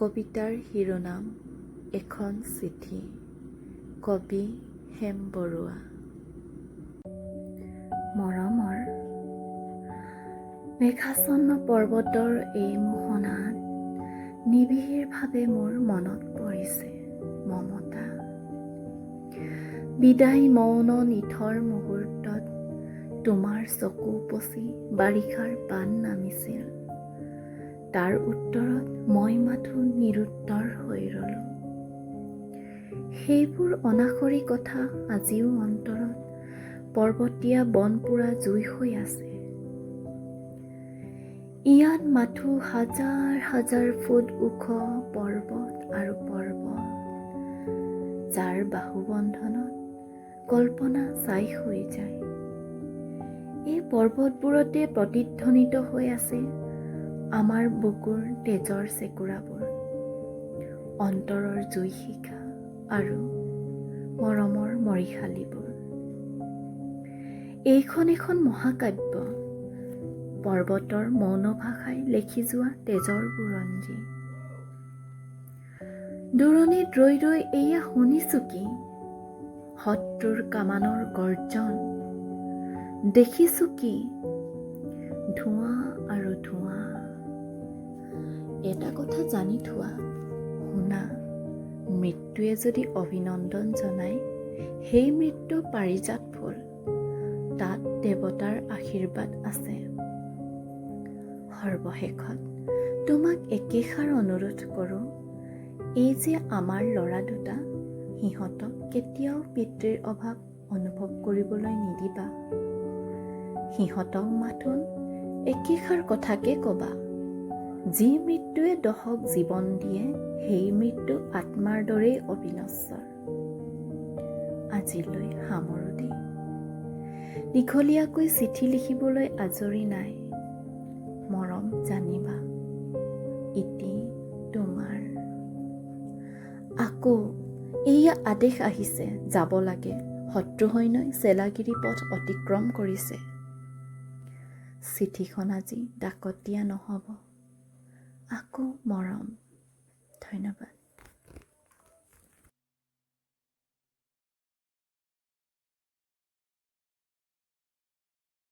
কবিতাৰ শিৰোনাম এখন চিঠি। কবি হেম বৰুৱা। মৰমৰ মেঘাচ্ছন্ন পৰ্বতৰ এই মোহনাত নিবিড়ভাৱে মোৰ মনত পৰিছে মমতা। বিদায় মৌন নিথৰ মুহূৰ্তত তোমাৰ চকু পচি বাৰিষাৰ পাণ নামিছিল। তাৰ উত্তৰত সেইবোৰ অনাসৰি কথা আজিও অন্তৰত পৰ্বতীয়া বনপুৰা জুই হৈ আছে। ইয়াত মাথো হাজাৰ হাজাৰ ফুট ওখ পৰ্বত আৰু পৰ্বত যাৰ বাহুবন্ধনত কল্পনা ছাই হৈ যায়। এই পৰ্বতবোৰতে প্ৰতিধ্বনিত হৈ আছে আমাৰ বুকুৰ তেজৰ চেকুৰাবোৰ অন্তৰৰ জুই শিখা। আৰু মৰমৰ মৰিশালীবোৰ এইখন এখন মহাকাব্য। পৰ্বতৰ মৌন ভাষাই লেখি যোৱা তেজৰ বুৰঞ্জী। দূৰণিত ৰৈ ৰৈ এয়া শুনিছো কি? শত্ৰুৰ কামানৰ গৰ্জন। দেখিছো কি? ধোঁৱা আৰু ধোঁৱা। এটা কথা জানি থোৱা শুনা। মৃত্যুৱে যদি অভিনন্দন জনায় সেই মৃত্যু পাৰিজাত ফুল। তাত দেৱতাৰ আশীৰ্বাদ আছে। সৰ্বশেষত তোমাক একেষাৰ অনুৰোধ কৰোঁ এই যে আমাৰ ল'ৰা দুটা সিহঁতক কেতিয়াও পিতৃৰ অভাৱ অনুভৱ কৰিবলৈ নিদিবা। সিহঁতক মাথোন একেষাৰ কথাকে ক'বা। যি মৃত্যুৱে দহক জীৱন দিয়ে সেই মৃত্যু আত্মাৰ দৰেই অবিনশ্বৰ। আজিলৈ সামৰো দেই দীঘলীয়াকৈ চিঠি লিখিবলৈ আজৰি নাই। মৰম জানিবা ইতি তোমাৰ। আকৌ এইয়া আদেশ আহিছে যাব লাগে। শত্ৰু সৈন্যই চেলাগিৰি পথ অতিক্ৰম কৰিছে। চিঠিখন আজি ডাকত দিয়া নহ'ব। আকৌ মৰম ধন্যবাদ